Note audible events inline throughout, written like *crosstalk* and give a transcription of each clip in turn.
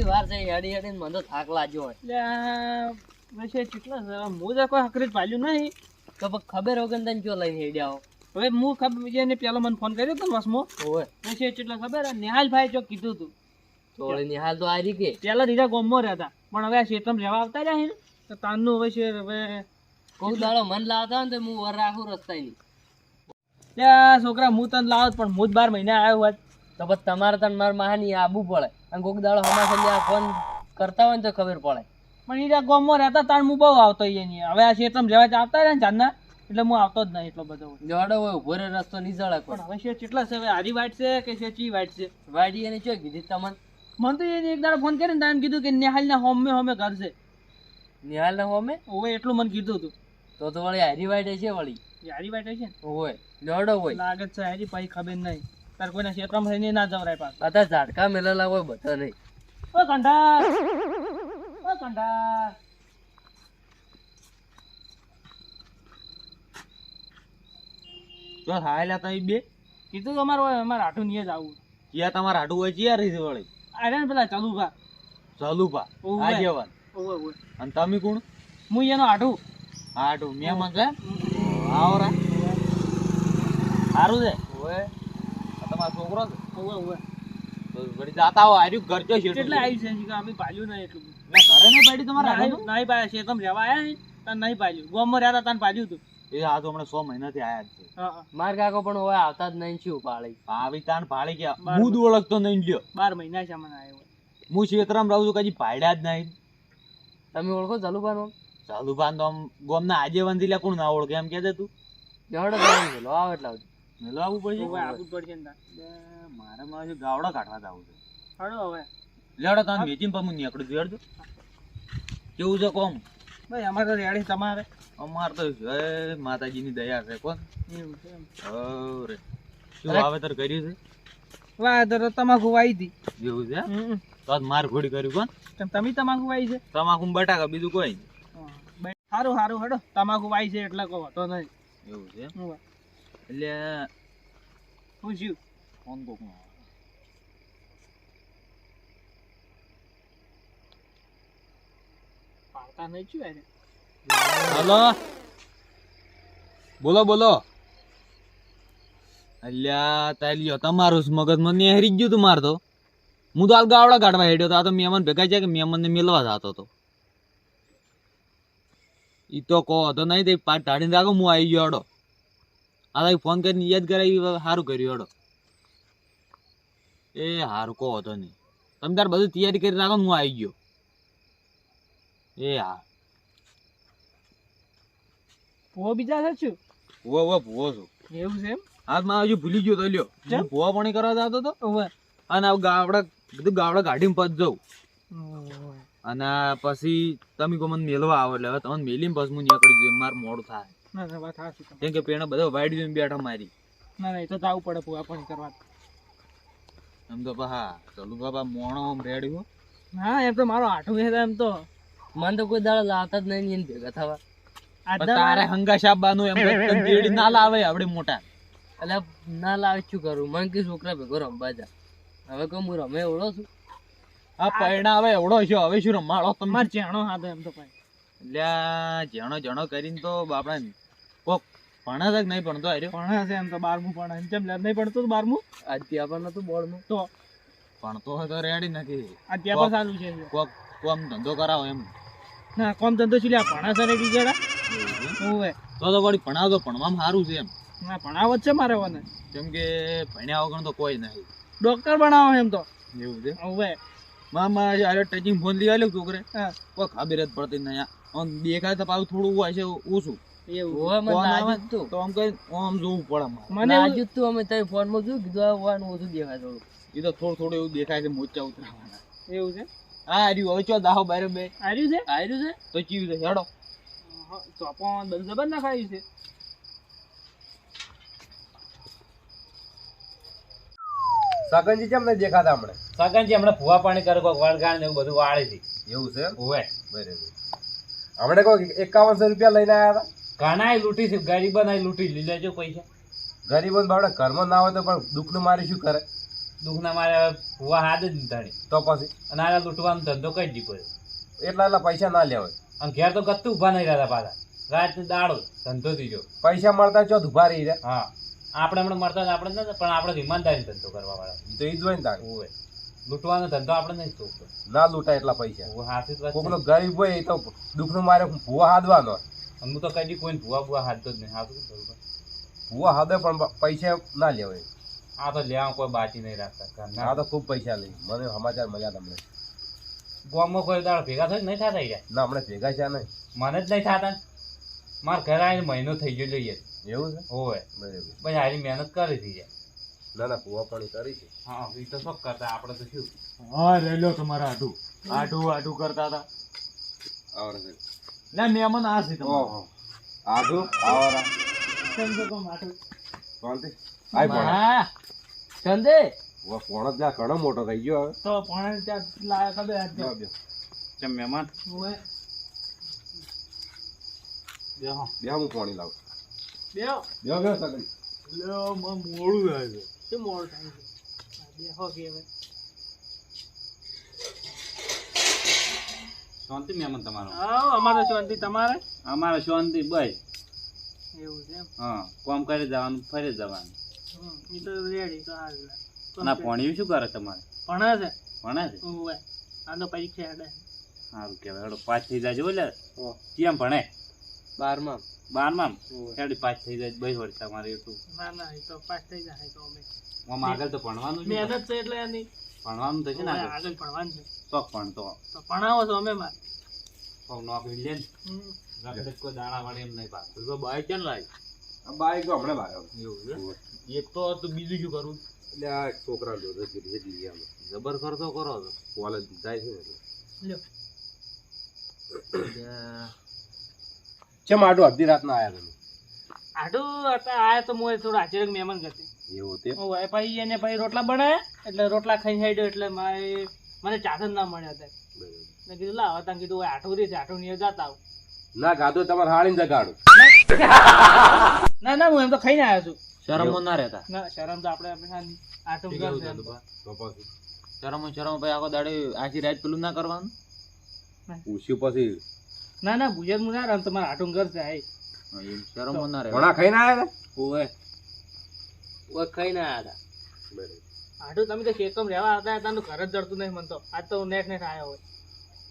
કેટલી વાર છે હેડી હેડી મને તો થાક લાગ્યો હોય. આ વૈસે કેટલા છે. હું તો કોઈ હકરી પાલ્યું નહીં. તો પછી ખબર વગર તને જો લઈને હેડ્યા હવે હું ખબર જેને પેલો મને ફોન કર્યો તો વસમો હોય વૈસે કેટલા ખબર? નિહાલભાઈ જો કીધું તું ચોળીની નિહાલ તો આરી કે? પેલા દીધા ગોમમાં રહેતા. પણ હવે આ શેતમ રહેવા આવતા રહ્યા ને તો તાનનું હવે છે હવે કોઈ દાડો મન લાવતા હોય ને તો હું વર રાખું રસ્તાની ત્યાં છોકરા હું તને લાવત પણ હું જ બાર મહિના આવ્યો હોત. તો પછી તમારે તને મારા મહાની આબુ પડે. અને કોક દાડો હમા સંજ્યા ફોન કરતા હોય ને તો ખબર પડે. પણ એ ગોમમાં રહેતા તાણ હું બહુ આવતો એની. હવે આ શેતમ જવા આવતા રહ્યા ને ચાંદના એટલે હું આવતો જ નહીં એટલો બધો. જોડો હોય ઊભો રહે રસ્તો નહીં ચડે પણ હવે છે કેટલા છે? હવે હારી વાટ છે કે છે ચી વાટ છે? વાડી એને ચો કીધી તમને? મને તો એને એક દાડો ફોન કરીને તારે કીધું કે નિહાલના હોમે હોમે ઘર છે. નિહાલ ને હોમે? હવે એટલું મને કીધું હતું તો તો વળી હારી વાટે છે વળી. હારી વાટે છે હોય જોડો હોય. લાગે છે હારી પાઈ ખબર નહીં. તાર કોઈના ક્ષેત્રમાં થઈને ના જવરાય પાછું. અત્યારે ઝાટકા મેલેલા હોય બધા નહીં. ઓ કંડા ઓ કંઠાર જો હાયલા તમે બે. કીધું તો હોય અમારે આઠું નહીં જ આવું. જ્યાં તમારે હાડું હોય ચિયા રહી વળી અરે ને પેલા ચાલુ પા ઓવે ઓવે અને તમે કોણ? હું એનો આઠું આઠું મેં છે? આવરા સારું છે? હોય આ તમારો છોકરો છે. જાતા હો ઘર ચો છે એટલે આવ્યું છે? કે અમે પાલ્યું નહીં એટલું. ના ઘરે ને પડી તમારા નહીં નહીં પાડ્યા. છે તમે રહેવા આવ્યા ને તાર નહીં પાલ્યું ગોમમાં રહેતા હતા પાલ્યું હતું. એ આ તો હમણાં સો મહિનાથી આયા જ છે. હા હા. માર કાકો પણ હોય આવતા જ નહીં શું પાળી આવી તાન પાળી ગયા. હું જ ઓળખતો નહીં લ્યો. બાર મહિના છે મને આવ્યો હું ક્ષેત્રમાં રહું છું કદી ભાડ્યા જ નહીં. તમે ઓળખો ચાલુબાનો ચાલુ બાન તો આમ ગોમના આજેવાનથી કોણ ના ઓળખે? એમ કે તું. જડ આવે એટલે પડશે? પડશે ને મારે મારે ગાવડા કાઢવા જવું છે. હાલો હવે. લેવડો તમે પણ નીકળું છું કેવું છે કોમ? ભાઈ અમારે તો રેડી તમારે? અમારે તો જય માતાજીની દયા છે કોણ? એવું છે અરે શું વાવેતર કર્યું છે? વાવેતર તમાકુ વાઈ હતી. એવું છે. તો માર ઘોડી કર્યું કોણ? તેમ તમે તમાકુ વાઈ છે? તમાકુ બટાકા બીજું કોઈ. સારું સારું હડો. તમાકુ વાઈ છે એટલે કહો તો નહીં. એવું છે. એટલે શું ફોન કોક નો પાડતા નહીં છું યાર હલો. બોલો બોલો. અલ્યા તાલ્યો તમારું મગજ મગજમાં નેહરી જ ગયું તું માર તો. હું તો હાલ ગાવડા કાઢવા હેડ્યો તો, આ તો મહેમાન ભેગા છે કે મહેમાનને મેલવા જતો હતો ઈ તો કહો, તો નહીં તે પાટ ટાળીને રાખો, હું આવી ગયો હડો. તો ફોન કરીને યાદ કરાવી સારું કર્યું હડો. એ સારું કહો તો નહીં. તમે તાર બધું તૈયારી કરી રાખો હું આવી ગયો. એ હા. ભૂવો બીજા છે છું ભૂવો ભૂવો ભૂવો છું. એવું છે એમ? હાથમાં હજુ ભૂલી ગયો તો લ્યો? હું ભૂવા પાણી કરવા જતો હતો અને ગાવડા બધું ગાવડા કાઢીને પછી જવું અને પછી તમે મને મેલવા આવો એટલે હવે તમને મેલીને પછી હું નીકળી જઉં મારે મોડું થાય. ના ના વાત સાચી તમારી. કેમ કે પેણે બધો વાઈડ જોઈને બેઠા મારી. ના ના એ તો જવું પડે ભૂવા પાણી કરવા. એમ તો હા ચલું બાબા મોણો આમ રેડી હો. એમ તો મારો આઠું છે એમ તો. મને તો કોઈ દાડો લાવતા જ નહીં ભેગા થવા. તારે હંગા શાબાનું એમ તેડી ના લાવે આપણે મોટા. એટલે ના લાવે શું કરું? મને કે છોકરા ભેગો રમવા જા. હવે કહું હું રમે એવડો છું. આ પૈણા હવે એવડો છો હવે શું રમાડો તમે? મારે ચેણો હાથો એમ તો ભાઈ. એટલે આ જણો જણો કરીને તો બાપડા કોક ભણે છે કે નહીં ભણતો અરે ભણે છે એમ તો બારમું ભણે. એમ કેમ લેબ નહીં પડતું તો બારમું? આજ ત્યાં બોર્ડનું. તો? ભણતો હોય તો રેડી નથી. અધ્યાપન સારું છે કોક કોમ ધંધો કરાવો એમ. ના કોમ ધંધો છે લ્યા ભણે છે રેડી જરા તો તો વળી ભણાવતો ભણવામાં સારું છે એમ. ના ભણાવો જ છે મારે મને. કેમ કે ભણ્યા વગર તો કોઈ નહીં. ડોક્ટર બનાવો એમ તો. એવું છે? ઓવે મામા અરે ટચિંગ ફોન લઈ આવ્યો છોકરે. કોઈ ખબર જ પડતી નહીં. આમ દેખાય તો પાછું થોડું હોય છે ઓછું. એવું. મને નાજુક તો. આમ કઈ આમ જોવું પડે મને નાજુક તું અમે તારી ફોનમાં શું કીધું આ હોવાનું ઓછું દેખાય થોડું એ તો થોડું થોડું એવું દેખાય છે મોચા ઉતરાવાના. એવું છે? હા હર્યું. હવે ચો દાહો બારે બે. આવ્યું છે? આવ્યું છે? તો ચીવ છે. હેડો. હા, ચોપન જબર ના ખાયું છે. સગનજી કેમ નહીં દેખાતા હમણાં? સગનજી હમણાં ભૂવા પાણી કરે કોઈ વળગાણ ને એવું બધું વાળે છે. એવું છે એમ? બરાબર. હમણાં કોઈ એકાવનસો રૂપિયા લઈને આવ્યા હતા? કાનાય લૂંટી છે ગરીબન લૂંટી લઈ લેજો પૈસા. ગરીબો બાવડા ઘરમાં ના હોય તો પણ દુઃખનું મારી શું કરે? દુઃખના મારે ભૂવા હાથ જ ધણી તો પછી? અને આ લૂંટવાનો ધંધો કરી દીધો એટલા એટલા પૈસા ના લેવાય. અને ઘેર તો કત્તું ઊભા નહીં રહેતા પાછા. રાત દાડો ધંધો દીધો પૈસા મળતા ચોથ ઊભા રહી રહ્યા. હા. આપણે હમણાં મળતા આપણે નતા પણ આપણે ઈમાનદારી ધંધો કરવા વાળા તો એ જ હોય ને તારે. હોય લૂંટવાનો ધંધો આપણે નહીં તો ના લૂંટાય એટલા પૈસા. હાથી. ગરીબ હોય એ તો દુઃખનું મારે ભૂવા હાદવાનો અને હું તો કઈ કોઈ ભૂવા ભૂવા હાથતો જ નહીં. હાથું બરોબર ભાઈ? ભૂવા હાથે પણ પૈસા ના લેવાય. આ તો લેવા કોઈ બાકી નહીં રાખતા. આ તો ખૂબ પૈસા લઈ મને સમાચાર મળ્યા તમને. ગામમાં કોઈ દાળ ભેગા થાય નહીં થતા યાર? ના હમણાં ભેગા છે નહીં. મને જ નહીં થતા? મારા ઘરે આવીને મહિનો થઈ ગયો જોઈએ. એવું છે? હોય બરાબર. પછી આની મહેનત કરી હતી યાર. ના ના ભૂવા પાણી કરી છે. હા એ તો શું કરતા. આપણે તો શું? હા રેલો તમારા આટું આટું આટું કરતા હતા. આવરે છે. ના મહેમાન આ છે તમારા. આધુ આવરા. પણ હા ચંદે વા પોણો ત્યાં ઘણો મોટો થઈ ગયો હવે. તો પણ ત્યાં લાયા ખબર આજ. કેમ મહેમાન. ઓવે. બેહો. બેહો, હું પાણી લાવું. બેહો. બેહો બેહો સગડી લ્યો, મોડું થાય છે. શું મોડું થાય છે? હા, બેહો. કે હવે. શાંતિ મહેમાન તમારો. અમારે શાંતિ તમારે? અમારે શાંતિ બસ. એવું છે હા કોમ કરી જવાનું ફરી જવાનું. હમ, તો રેડી તો હાલ. ના ભણ્યું શું કરે તમારે? ભણે છે. ભણે છે? ઓવે. આ તો પરીક્ષા હેડે સારું કહેવાય. હેડો પાસ થઈ જાય એટલે કેમ ભણે? બારમાં બારમાં હેડ પાસ થઈ જાય બઈ વર્ષ તમારે એટલું ના ના એ તો પાસ થઈ જાય તો અમે. આમ આગળ તો ભણવાનું મહેનત છે એટલે એની ભણવાનું થશે ને આગળ. ભણવાનું છે. તો ભણતો તો. ભણાવો છો અમે માર. કોક નોકરી લે ને. કોઈ દાણા વાળી એમ નહીં પાસ તો બાઈક કેમ લાવી આ બાઈક તો હમણાં લાવ્યો એવું છે? એક તો તું બીજું શું કરું? એટલે આ એક છોકરા જોડે ધીરે ધીરે જબર કરતો કરો છો કોલેજ જાય છે એટલે. લ્યો. ચમ આડો અડધી રાતના આયા તમે? આડો હતા આયા તો મોય થોડું આચરક મહેમાન કરતી એવું તે એને ભાઈ રોટલા બનાવ્યા એટલે રોટલા ખાઈ ખાઈ એટલે મારે મને ચાત ના મળ્યા હતા. મેં કીધું લાવ હતા કીધું ઓય આઠું છે આઠું ની જતા આવું. ના ગાધો તમારે હાળીને જગાડું. ના ના હું એમ તો ખાઈને આવ્યો છું. શરમો ના રહેતા. ના શરમ તો આપણે આપણે. આઠું શરમ તો. તો શરમો શરમો ભાઈ આખો દાડે આખી રાત પેલું ના કરવાનું? પૂછ્યું પછી? ના ના ગુજરાતમાં ના રમ તમારે આઠું ઘર છે આય. હા, એમ ના રહે ઘણા ખાઈને આવ્યા ઓવે ઓવે ના હતા હતા તમે તો ખેતમ રહેવા આવતા હતા તો ઘર જ જડતું નહીં મન તો. આજ તો નેટ નેટ આવ્યો હોય.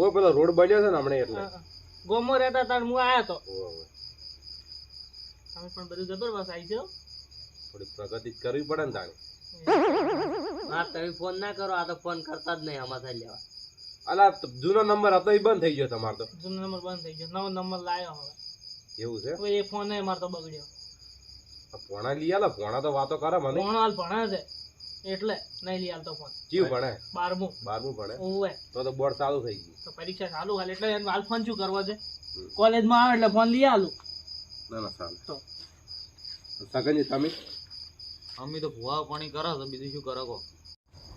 ઓ પેલો રોડ બન્યો છે ને હમણાં એટલે. ગોમો રહેતા હતા ને હું આવ્યો તો. તમે પણ બધું જબરદસ્ત આવી છો થોડી પ્રગતિ કરવી પડે ને તાણે. હા તમે ફોન ના કરો આ તો ફોન કરતા જ નહીં અમારે લેવા. અલા તો જૂનો નંબર હતો એ બંધ થઈ ગયો તમારો તો. જૂનો નંબર બંધ થઈ ગયો. નવો નંબર લાવ્યો હવે. એવું છે? એ ફોન મારો તો બગડ્યો. ભણા લઈ આલો ભણા તો વાતો કરે મને. ભણો હાલ ભણે છે. એટલે નહીં લઈ આલતો ફોન જીવ ભણે? બારમું. બારમું ભણે? ઓવે તો તો બોર્ડ ચાલુ થઈ ગયું. તો પરીક્ષા ચાલુ હાલ એટલે એને હાલ ફોન શું કરવો છે. કોલેજમાં આવે એટલે ફોન લઈ આલું. ના ના ચાલે. તો. સગનજી તમે? અમે તો ભૂવા પાણી કરો તો બીજું શું કરો કો?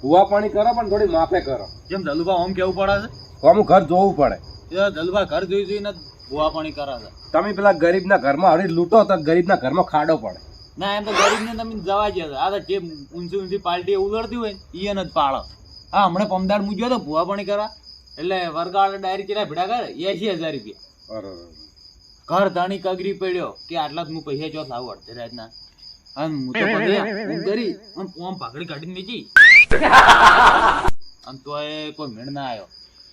ભૂવા પાણી કરો પણ થોડી માપે કરો. જેમ દલુભા ઓમ કેવું પડે તો અમુક ઘર જોવું પડે. છે દલુભા ઘર જોઈ જોઈને ભૂવા પાણી કરાતા તમે પેલા ગરીબના ઘરમાં હરી લૂંટો તો ગરીબના ઘરમાં ખાડો પડે. ના એમ તો ગરીબને તમે જવા દે આ તો જે ઊંચી ઊંચી પાર્ટી ઉલડતી હોય ને એને જ પાળો. હા હમણાં પમદાર મૂક્યો તો ભૂવા પાણી કરા. એટલે વર્ગાળ ડાયરી કેટલા ભેડા કરે? એસી હજાર રૂપિયા. ઘર ધાણી કગરી પડ્યો. કે આટલા જ હું પૈસા ચોથ લાવું અડધે રાતના. અને હું તો હું કરી અને પોમ ભાગડી કાઢીને વેચી. *laughs* અને તોય કોઈ મેળ ના આવ્યો.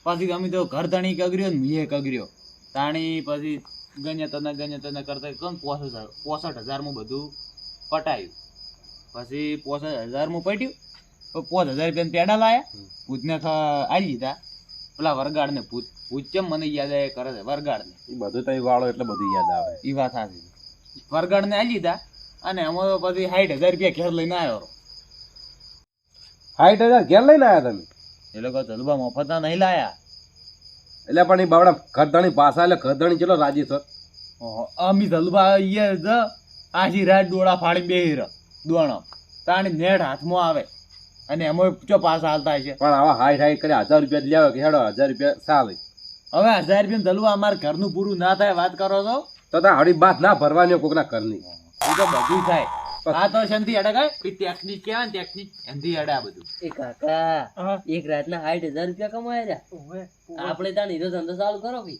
પછી અમે તો ઘર ધણી કગર્યો ને મીએ કગર્યો તાણી પછી ગણ્યા તને ગણ્યા તને કરતા કોણ પોસઠ હજાર? પોસઠ હજારમાં બધું પટાયું. પછી પોસઠ હજારમાં પટ્યું. પોસ હજાર રૂપિયા પેડા લાયા. ભૂતને આવી લીધા પેલા વરગાડને ભૂત. ભૂત કેમ મને યાદ આવે? કરે છે વરગાડને. એ બધું તો વાળો એટલે બધું યાદ આવે. એ વાત સાચી વરગાડને આવી લીધા અને અમારો તો પછી સાઠ હજાર રૂપિયા ઘેર લઈને આવ્યો સાઠ હજાર ઘેર લઈને આવ્યા તમે? એ લોકો જલબા મફતના નહીં લાયા. એટલે પણ એ બાવડા ખરધણી પાસા એટલે ખરધણી ચલો રાજી છો અમી ધલબા ઈ જ આજી રાત ડોળા ફાડી બેહી રહ દોણો તાણી નેટ હાથમાં આવે અને એમાં ચો પાછા હાલતા છે પણ આવા હાઈટ હાઈટ કરી હજાર રૂપિયા લેવા કે હેડો હજાર રૂપિયા ચાલે. હવે હજાર રૂપિયા જલવા અમારે ઘરનું પૂરું ના થાય વાત કરો છો? તો ત્યાં હળી બાત ના ભરવાની કોકના ઘરની. એ તો બધું થાય. આ તો શાંતિ અડે કાંઈ? ટેકનિક કહેવાય ટેકનિક એનથી અડે આ બધું. એ કાકા એક રાતના સાઠ હજાર રૂપિયા કમાયા રહ્યા આપણે ત્યાં હીરો ધંધો ચાલુ કરો ભઈ.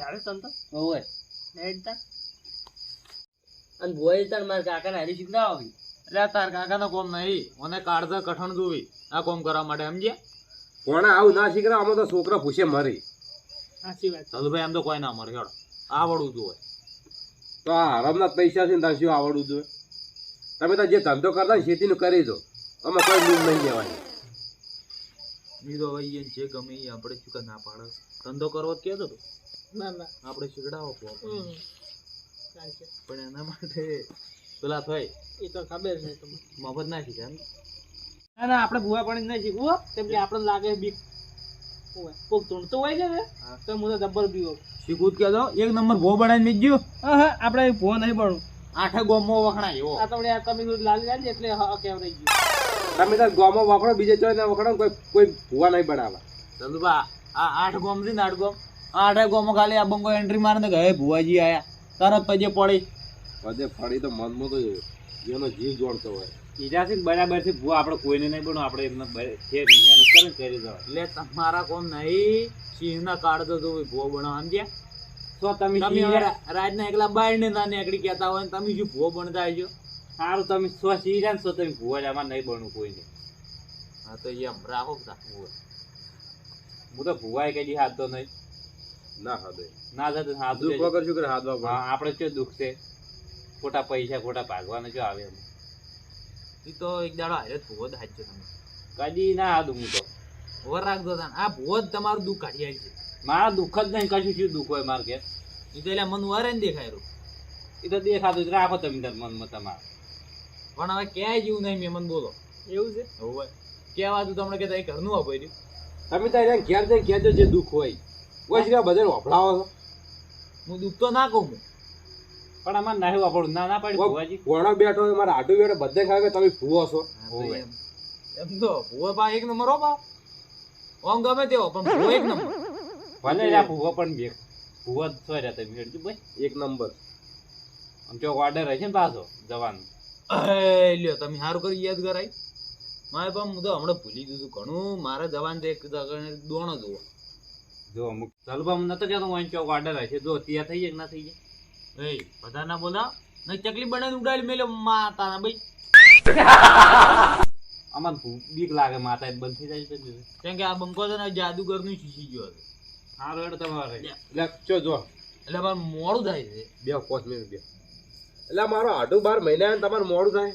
યાર સંતો ઓવે. અને ભોય તાર મારા કાકાને હારી શીખડાવો ભઈ. એટલે તાર કાકાનો કોમ નહીં. મને કાળજો કઠણ જોવી. આ કોમ કરવા માટે સમજ્યા? કોણે આવું ના શીખરા આમાં તો છોકરા પૂછે મરી. સાચી વાત. ચલુભાઈ એમ તો કોઈ ના મરે હેડો. આવડવું જોઈએ તો આ હરામના પૈસા છે ને તાર શું આવડવું જોઈએ? તમે તો જે ધંધો કરતા ને ખેતીનું કરી દો. અમે કોઈ લૂમ નહીં લેવાની. બીજો હવે ઈ જે ગમે એ આપણે ચૂકા ના પાડે. ધંધો કરવો કે તો ના ના. આપણે શીખડાવો કહો પણ એના માટે પેલા થાય. એ તો ખબર છે તમને. મફત ના શીખે ના ના આપણે ભૂવા પાણી નહીં શીખવું હો. કેમ કે આપણને લાગે બીક. કોક હોય છે ને તો હું તો જબ્બર શીખવું જ કહેતો એક નંબર ભો બનાવીને મીજ્યું હા હા આપણે ભૂવા નહીં ભણવું આઠે ગોમો વખણાય એવો આ તમને તમે લાલ લાલ એટલે હા કેવરાઈ ગયું. તમે તો ગામમાં વખડો બીજે ચોય ના વખડો કોઈ કોઈ ભૂવા નહીં બનાવવા ચલુભા આ આઠ ગોમ છે ને આઠ ગોમ? આઠે ગોમો ખાલી આ બંગો એન્ટ્રી મારે ને કે હે ભુવાજી આયા. તરત પછી પડી. બધે ફાડી તો મનમાં તો એનો જીવ જોડતો હોય. ઈજાથી બરાબર છે. ભૂ આપણે કોઈને નહીં બનો આપણે એમને છે મહેનત કરે કરી દેવા એટલે તમારા કોમ નહીં? સિંહના કાઢતો તો ભૂ બનો સમજ્યા? તો તમે તમે શીખ્યા? હવે રા- રાતના એકલા બાર ને ના નીકળી કહેતા હોય તમે શું ભૂ બનતા આવજો સારું તમે સો શીખ્યા ને તમે ભૂ જ આમાં નહીં બનવું કોઈને. હા તો એમ રાખો રાખવું હોય. હું તો ભૂવાય કઈ હાથ તો નહીં. ના હાથે ના હાથ દુઃખ વગર શું કરે હાથ આપણે શું દુઃખ છે? ખોટા પૈસા ખોટા ભાગવાના જો આવે એમ? ઈ તો એક દાડો હારે થવો જ હાચજો તમે. કદી ના આ હું તો. ઓર રાખજો તાન. આ ભૂવો જ તમારું દુઃખ કાઢી આવી છે. મારા દુઃખ જ નહીં કશું શું દુઃખ હોય મારે ઘેર? ઈ તો એટલે મન વારે ને દેખાય રહ્યું. એ તો દેખાતું જ રાખો તમે તાર મનમાં તમારે. પણ હવે ક્યાંય જેવું નહીં મેં મન બોલો. એવું છે? હોય. કહેવા તું તમને કહેતા તારી ઘરનું વાપર્યું તમે તો એને ઘેર જઈને ઘેર જે દુઃખ હોય. કોઈ બધા વફડાવો છો. હું દુઃખ તો ના કહું પણ આમાં નહીં વાપરવું ના ના પાડી ભુવાજી. ઘોડો બેઠો હોય મારા આડું બેઠો બધે ખાવે તમે ભૂવો છો? હા. એમ. તો ભૂવો પા એક નંબર હો પા. ઓમ ગમે તેવો પણ ભૂવો એક નંબર. ભલે રા ભૂવો પણ બે. ભૂવો તો છો રહ્યા તમે હેડજો ભાઈ એક નંબર. આમ ચોક ઓર્ડર હશે ને પાછો જવાનું. એ લ્યો તમે સારું કરી યાદ કરાય. મારે પણ હું તો હમણાં ભૂલી ગયું છું ઘણું. મારે જવાન તો એક દોણો જોવો. જો અમુક ચાલુ પણ નતો કહેતો અહીં ચોક ઓર્ડર હશે. જો ત્યાં થઈ જાય કે ના થઈ જાય? એ બધા ના બોલા નહીં ચકલી બનાવીને ઉડાડી મેલ્યો માતાના ભાઈ. *laughs* આમાં બીક લાગે માતા એ બંધ થઈ જાય છે કેમ કે આ બંકો છે ને જાદુગરનું શીશી ગયો છે. હા હેડો તમારે. એટલે જો એટલે મારે મોડું થાય છે. બે પાંચ મિનિટ બે. એટલે મારો આટું બાર મહિના આવે ને તમારે મોડું થાય.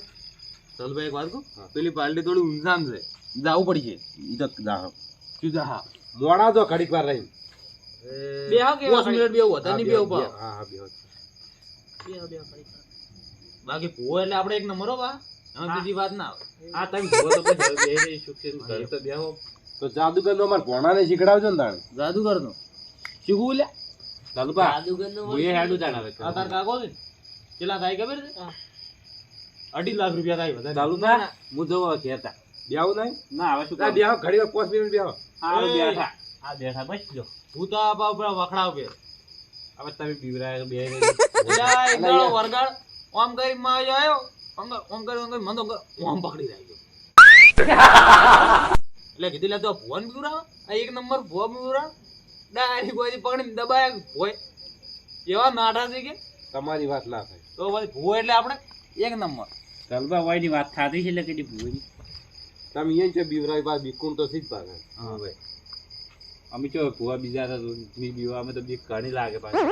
ચાલ ભાઈ એક વાત કહું? પેલી પાલટી થોડી ઊંઝામ છે. જાવું પડી છે. તો જા શું જા હા મોડા જો ઘડીક વાર રહી બેહો કેવા પાંચ મિનિટ બેવું વધારે નહીં બેવું. હા હા બે બાકી ભૂવો એટલે આપણે એક નંબર હો બા. એમાં બીજી વાત ના આવે. આ તમે ભૂવો તો પછી તો બેહો. તો જાદુગર નો અમારે ભોણાને શીખડાવજો ને તાણે. જાદુગરનો? શીખવું લે? જાદુગર નો હું એ હેડું જાણાવે આ તાર કાકો છે કેટલા થાય ખબર છે? અઢી લાખ રૂપિયા થાય વધારે. ચાલુભા હું જવો કહેતા. બ્યાવ નહીં? ના હવે શું બ્યાવ ઘડી વાર પાંચ મિનિટ બેહો. સારું બેઠા. આ બેઠા બસ જો. હું તો આ બાપરા વખડાવ કે. હવે તમે બીવરાય બે *laughs* વરગાડ ઓમ કરી માં આવ્યો ઓમ કરી ઓમ કરી મને તો ઓમ પકડી રાખ્યો એટલે કીધું લે તો ભુવન બીવરાવ આ એક નંબર ભુવા બીવરાવ ડાયરી કોઈ પકડીને દબાયા ભોય? એવા નાઠા છે કે? તમારી વાત ના થાય. તો પછી ભૂવો એટલે આપણે એક નંબર. ચાલુભા વાયની વાત થાતી છે એટલે કીધી ભૂવાની તમે અહીંયા છે બીવરાઈ બાદ બીકુણ તો સીધ ભાગે? હા ભાઈ. અમે ચો ભૂવા બીજા હતા તો બીવા અમે તો બી ઘણી લાગે પાછી.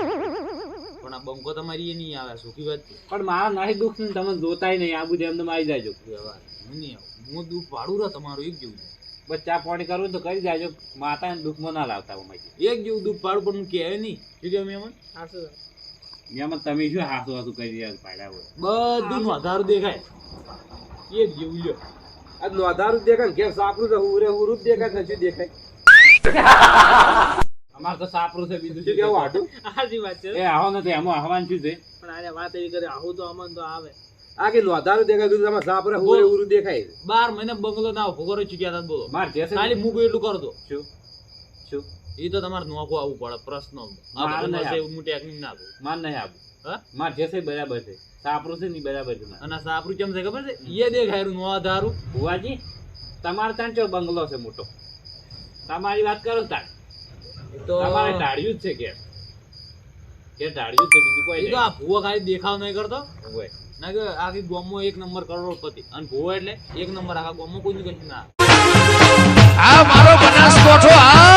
પણ આ બંકો તમારી એ નહીં આવે સુખી વાત પણ મારા નાહી દુઃખ ને તમે જોતાય નહીં આ બધું તમે આવી જાયજો વ્યવહાર હું નહીં આવું. હું દુઃખ પાડું રહે તમારું એક જેવું છે. બસ ચા પાણી કરવું તો કરી જાયજો માતાને દુઃખમાં ના લાવતા અમારી એક જેવું દુઃખ પાડું પણ હું કહેવાય નહીં. શું કહે મેમન. એમાં તમે શું હાસુ હાસુ કરી રહ્યા પાડ્યા હોય. બધું વધારું દેખાય. એક જેવું લ્યો. આ નોંધારું દેખાય ને ઘેર સાપરું તો હુરે હુરું જ દેખાય ને શું દેખાય? અમારે તો સાપરું છે બીજું શું કેવું આટું? હાજી વાત છે. એ આવો નથી એમાં હવાનું શું છે? પણ આરે વાત એવી કરી આવું તો અમન તો આવે. આ કે નોંધારું દેખાય કીધું તમે સાપરે હુરે એવું દેખાય બાર મહિને બંગલો ના ભોગરો ચૂક્યા હતા બોલો. માર જે ખાલી મૂકું એટલું કરતો શું? શું? એ તો તમારે નોખું આવવું પડે પ્રશ્ન આ મારે બધું નહીં હશે આવું. એવું હું ટેકનિક ના આપું. માર નહીં આપું. હા? માર જે છે બરાબર છે? સાપરું છે ને બરાબર છે અને સાપરું કેમ છે ખબર છે? એ દેખાય નો આધારું ભુવાજી તમારે ત્યાં ચો બંગલો છે મોટો? તમારી વાત કરો તાર. તો તમારે ટાળ્યું જ છે કે. કે ટાળ્યું છે બીજું કોઈ તો આ ભૂવો ખાલી દેખાવ નહીં કરતો. હોય. ના કે આખી ગોમો એક નંબર કરોડપતિ. અને ભૂવો એટલે એક નંબર આખા ગોમો કોઈ કશું ના. આ મારો બનાસકોઠો આ